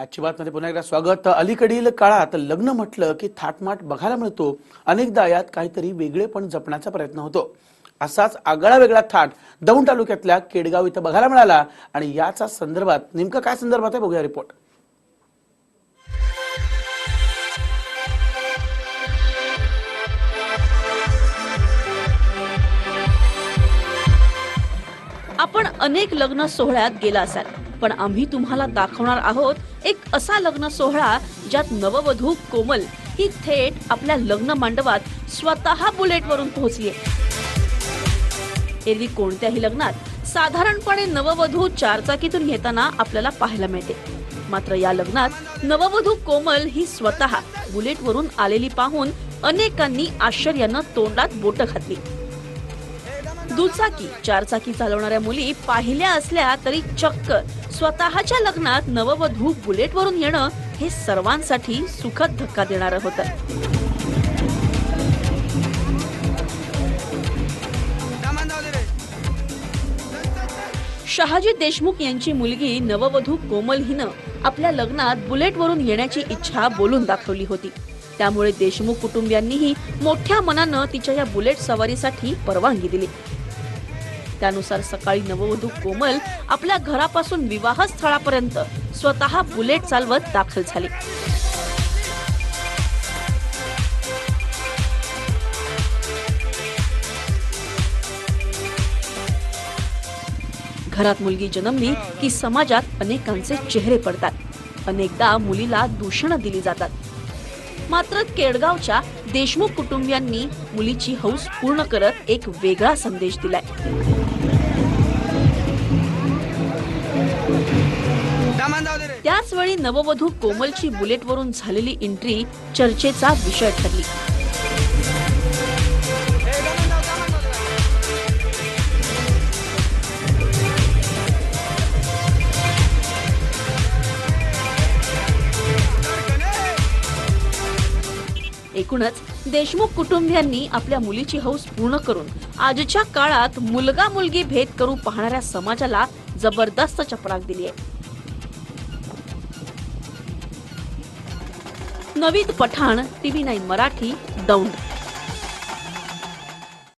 आजची बातमध्ये पुन्हा एकदा स्वागत. अलीकडील काळात लग्न म्हटलं की थाटमाट बघायला मिळतो. अनेकदा यात काहीतरी वेगळेपण जपण्याचा प्रयत्न होतो. असाच आगळा वेगळा थाट दौंड तालुक्यातल्या केडगाव इथं बघायला मिळाला आणि याचा संदर्भात नेमकं काय संदर्भात आहे बघूया रिपोर्ट. आपण अनेक लग्न सोहळ्यात गेला असाल. पण आम्ही तुम्हाला दाखवणार आहोत एक असा लग्न सोहळा ज्यात नववधू कोमल ही थेट आपल्या लग्न मांडवात स्वतः बुलेटवरून पोहोचली. एरवी कोणत्याही लग्नात साधारणपणे नववधू चारचाकीतून घेताना आपल्याला पाहायला मिळते. मात्र या लग्नात नववधू कोमल ही स्वतः बुलेटवरून आलेली पाहून अनेकांनी आश्चर्यानं तोंडात बोट घातली. दुचाकी चारचाकी चालवणाऱ्या मुली पाहिल्या असल्या तरी चक्क स्वतःच्या लग्नात नववधू बुलेटवरून येणं हे सर्वांसाठी सुखद धक्का देणारं होतं. शहाजी देशमुख यांची मुलगी नववधू कोमल हिनं आपल्या लग्नात बुलेटवरून येण्याची इच्छा बोलून दाखवली होती. त्यामुळे देशमुख कुटुंबियांनीही मोठ्या मनानं तिच्या या बुलेट सवारीसाठी परवानगी दिली. त्यानुसार सकाळी नववधू कोमल आपल्या घरापासून विवाह स्थळापर्यंत स्वतः बुलेट चालवत दाखल झाली. घरात मुलगी जन्मली की समाजात अनेकांचे चेहरे पडतात. अनेकदा मुलीला दूषण दिली जातात. मात्र केडगावच्या देशमुख कुटुंबियांनी मुलीची हौस पूर्ण करत एक वेगळा संदेश दिलाय. त्याच वेळी नववधू कोमलची बुलेटवरून झालेली एंट्री चर्चेचा विषय ठरली. एकूणच देशमुख कुटुंबियांनी आपल्या मुलीची हौस पूर्ण करून आजच्या काळात मुलगा मुलगी भेद करू पाहणाऱ्या समाजाला जबरदस्त चपराक दिली आहे. Naveed Pathan TV nine Marathi Daund.